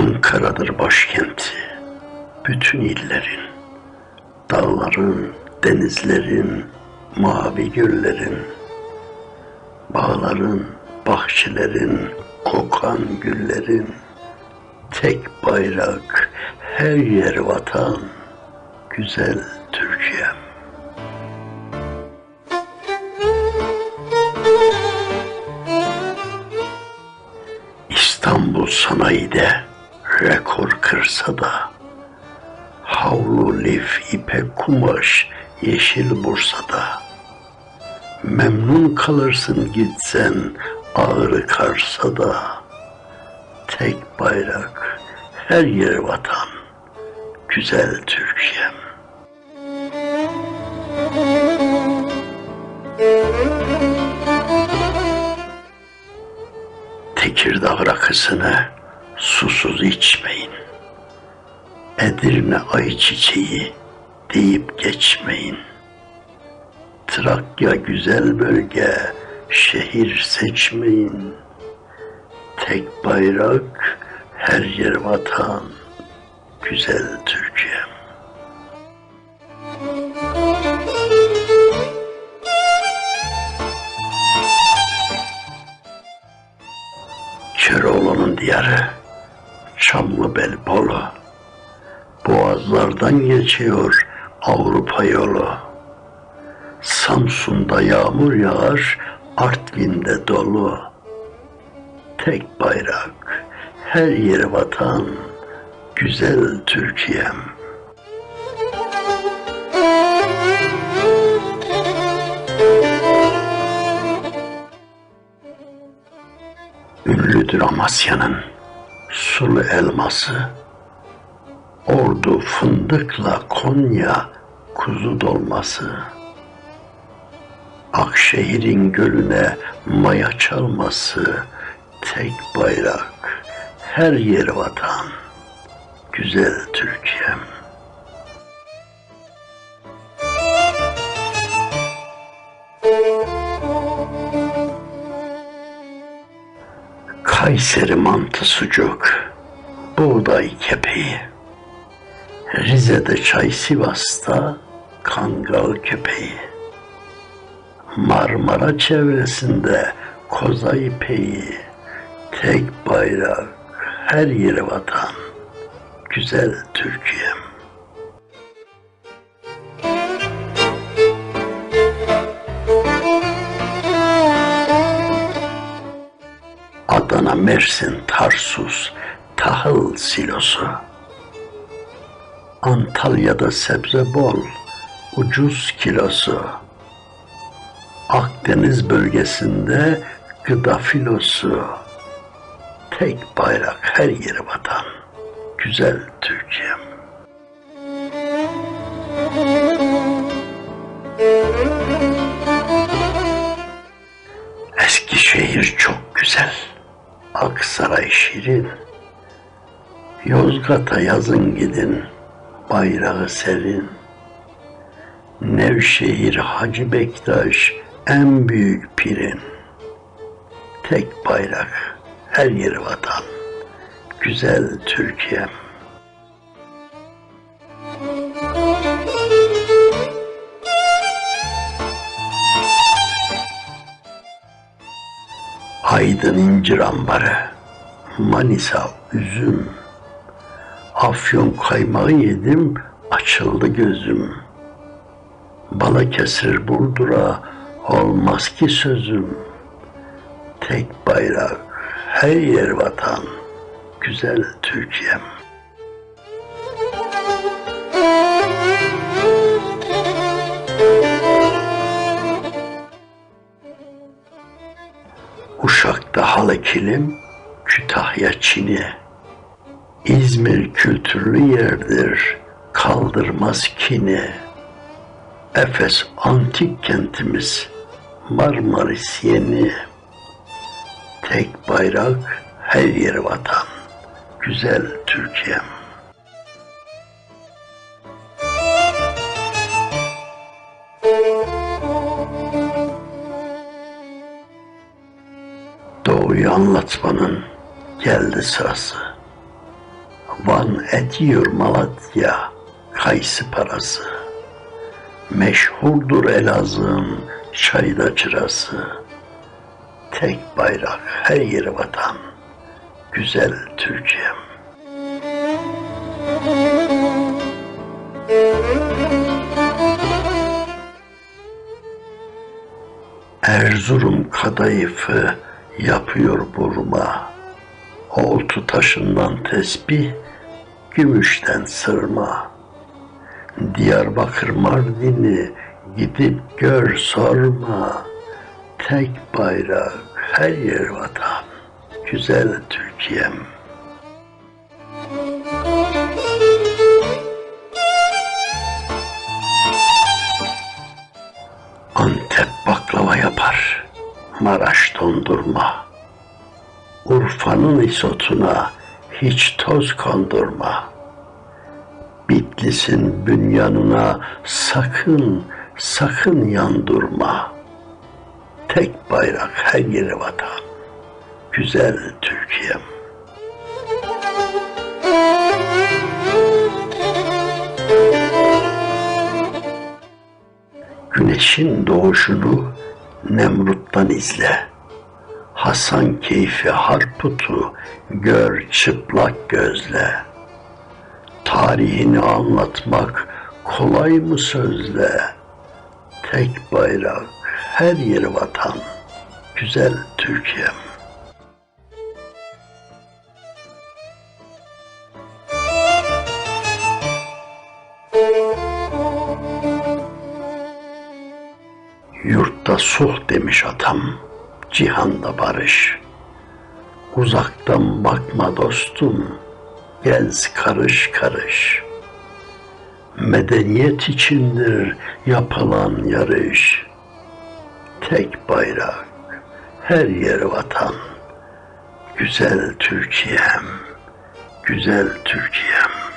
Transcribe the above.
Ankara'dır başkenti. Bütün illerin, dağların, denizlerin, mavi göllerin, bağların, bahçelerin, kokan güllerin, tek bayrak, her yer vatan, güzel Türkiye'm. İstanbul sanayide rekor kırsa da Havlu, lif, ipek, kumaş, yeşil Bursa'da Memnun kalırsın gitsen ağrı karsa da Tek bayrak, her yer vatan, güzel Türkiye'm. Tekirdağ rakısını susuz içmeyin. Edirne ayçiçeği deyip geçmeyin. Trakya güzel bölge, şehir seçmeyin. Tek bayrak, her yer vatan, güzel Türkiye'm. Köroğlu'nun diyarı, Çamlıbel Bolu. Boğazlardan geçiyor Avrupa yolu. Samsun'da yağmur yağar, Artvin'de dolu. Tek bayrak, her yeri vatan, güzel Türkiye'm. Ünlüdür Amasya'nın sulu elması. Ordu fındıkla Konya kuzu dolması. Akşehir'in gölüne maya çalması. Tek bayrak, her yer vatan, güzel Türkiye'm. Kayseri mantı sucuk, buğday kepeği. Rize'de çay Sivas'ta kangal köpeği. Marmara çevresinde koza ipeği. Tek bayrak, her yeri vatan, güzel Türkiye'm. Adana, Mersin, Tarsus, tahıl silosu. Antalya'da sebze bol, ucuz kilosu. Akdeniz bölgesinde gıda filosu. Tek bayrak her yeri vatan, güzel Türkiye'm. Eskişehir çok güzel, Aksaray şirin. Yozgat'a yazın gidin, bayrağı serin. Nevşehir Hacı Bektaş en büyük pirin. Tek bayrak, her yeri vatan, güzel Türkiye'm. Aydın incir ambarı, Manisa üzüm, Afyon kaymağı yedim, açıldı gözüm. Balıkesir Burdur'a olmaz ki sözüm. Tek bayrak, her yer vatan, güzel Türkiye'm. Kilim, Kütahya Çin'i. İzmir kültürlü yerdir, kaldırmaz kini. Efes antik kentimiz, Marmaris yeni. Tek bayrak, her yer vatan, güzel Türkiye'm. Doğuyu anlatmanın geldi sırası. Van et yiyor Malatya, kayısı parası. Meşhurdur Elazığ'ın çayda çırası. Tek bayrak her yeri vatan, güzel Türkiye'm. Erzurum kadayıfı yapıyor burma. Oltu taşından tesbih, gümüşten sırma. Diyarbakır Mardin'i gidip gör sorma. Tek bayrak her yer vatan, güzel Türkiye'm. Maraş dondurma. Urfa'nın isotuna hiç toz kondurma. Bitlis'in bünyanına sakın, sakın yandurma. Tek bayrak her yeri vatan, güzel Türkiye'm. Güneşin doğuşunu Nemrut'tan izle. Hasan keyfi Harput'u gör çıplak gözle. Tarihini anlatmak kolay mı sözle? Tek bayrak, her yeri vatan, güzel Türkiye'm. Yurtta sulh demiş atam, cihanda barış. Uzaktan bakma dostum, gez karış karış. Medeniyet içindir yapılan yarış. Tek bayrak, her yer vatan. Güzel Türkiye'm, güzel Türkiye'm.